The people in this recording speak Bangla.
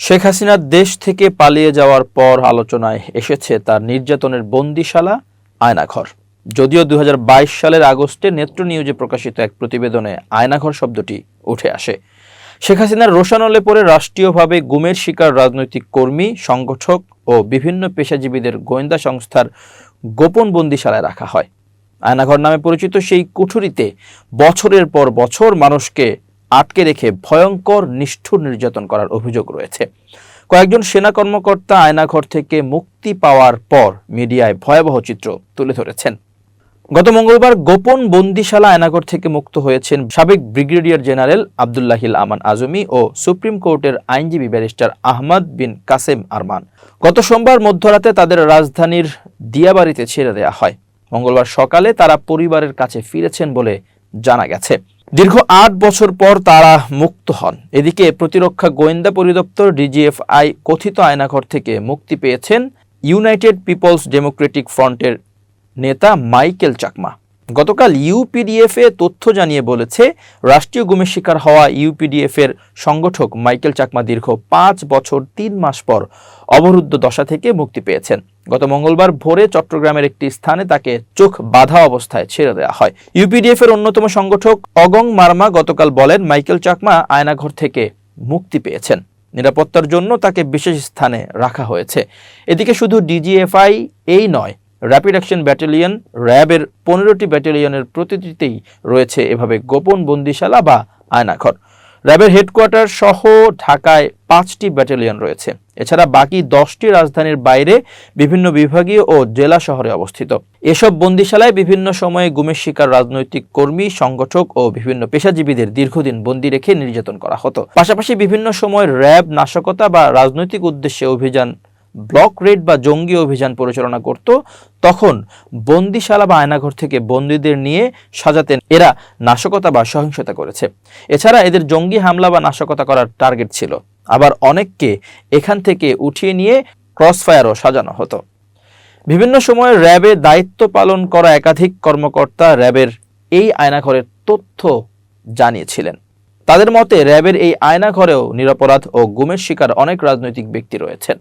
শেখ হাসিনার দেশ থেকে পালিয়ে যাওয়ার পর আলোচনায় এসেছে তার নির্যাতনের বন্দিশালা, আয়নাঘর। যদিও দু হাজার বাইশ সালের আগস্টে নেত্র নিউজে প্রকাশিত এক প্রতিবেদনে আয়নাঘর শব্দটি উঠে আসে। শেখ হাসিনার রোশানলে পরে রাষ্ট্রীয়ভাবে গুমের শিকার রাজনৈতিক কর্মী, সংগঠক ও বিভিন্ন পেশাজীবীদের গোয়েন্দা সংস্থার গোপন বন্দিশালায় রাখা হয়। আয়নাঘর নামে পরিচিত সেই কুঠুরিতে বছরের পর বছর মানুষকে আটকে রেখে ভয়ঙ্কর, নিষ্ঠুর নির্যাতন করার অভিযোগ রয়েছে। কয়েকজন সেনা কর্মকর্তা আয়নাঘর থেকে মুক্তি পাওয়ার পর মিডিয়ায় ভয়াবহ চিত্র তুলে ধরেছেন। গত মঙ্গলবার গোপন বন্দিশালা আয়নাঘর থেকে মুক্ত হয়েছেন সাবেক ব্রিগেডিয়ার জেনারেল আবদুল্লাহিল আমান আজমি ও সুপ্রিম কোর্টের আইনজীবী ব্যারিস্টার আহমদ বিন কাসেম আরমান। গত সোমবার মধ্যরাতে তাদের রাজধানীর দিয়াবাড়িতে ছেড়ে দেওয়া হয়। মঙ্গলবার সকালে তারা পরিবারের কাছে ফিরেছেন বলে জানা গেছে। দীর্ঘ আট বছর পর তারা মুক্ত হন। এদিকে প্রতিরক্ষা গোয়েন্দা পরিদপ্তর ডিজিএফআই কথিত আয়নাঘর থেকে মুক্তি পেয়েছেন ইউনাইটেড পিপলস ডেমোক্রেটিক ফ্রন্টের নেতা মাইকেল চাকমা। গতকাল ইউপিডিএফ এ তথ্য জানিয়ে বলেছে, রাষ্ট্রীয় গুমের শিকার হওয়া ইউপিডিএফ এর সংগঠক মাইকেল চাকমা দীর্ঘ পাঁচ বছর তিন মাস পর অবরুদ্ধ দশা থেকে মুক্তি পেয়েছেন। গত মঙ্গলবার ভোরে চট্টগ্রামের একটি স্থানে তাকে চোখ বাধা অবস্থায় ছেড়ে দেওয়া হয়। ইউপিডিএফ এর অন্যতম সংগঠক অগং মার্মা গতকাল বলেন, মাইকেল চাকমা আয়নাঘর থেকে মুক্তি পেয়েছেন। নিরাপত্তার জন্য তাকে বিশেষ স্থানে রাখা হয়েছে। এদিকে শুধু ডিজিএফআই এই নয় র্যাপিড অ্যাকশন ব্যাটালিয়ন র্যাবের পনেরোটি ব্যাটালিয়নের প্রতিটিতেই রয়েছে এভাবে গোপন বন্দিশালা বা আয়নাঘর। র্যাবের হেডকোয়ার্টার সহ ঢাকায় পাঁচটি ব্যাটালিয়ন রয়েছে। এছাড়া বাকি দশটি রাজধানীর বাইরে বিভিন্ন বিভাগীয় ও জেলা শহরে অবস্থিত। এসব বন্দিশালায় বিভিন্ন সময়ে গুমের শিকার রাজনৈতিক কর্মী, সংগঠক ও বিভিন্ন পেশাজীবীদের দীর্ঘদিন বন্দী রেখে নির্যাতন করা হতো। পাশাপাশি বিভিন্ন সময় র্যাব নাশকতা বা রাজনৈতিক উদ্দেশ্যে অভিযান ব্লক রেড বা জঙ্গি অভিযান পরিচালনা করত। তখন বন্দিশালা বা আয়নাঘর থেকে বন্দীদের নিয়ে সাজাতেন। এরা নাশকতা বা সহিংসতা করেছে। এছাড়া এদের জঙ্গি হামলা বা নাশকতা করার টার্গেট ছিল। আবার অনেককে এখান থেকে উঠিয়ে নিয়ে ক্রসফায়ারও সাজানো হতো। বিভিন্ন সময়ে র্যাবে দায়িত্ব পালন করা একাধিক কর্মকর্তা র্যাবের এই আয়নাঘরের তথ্য জানিয়েছিলেন। তাদের মতে, র্যাবের এই আয়নাঘরেও নিরাপরাধ ও গুমের শিকার অনেক রাজনৈতিক ব্যক্তি রয়েছেন।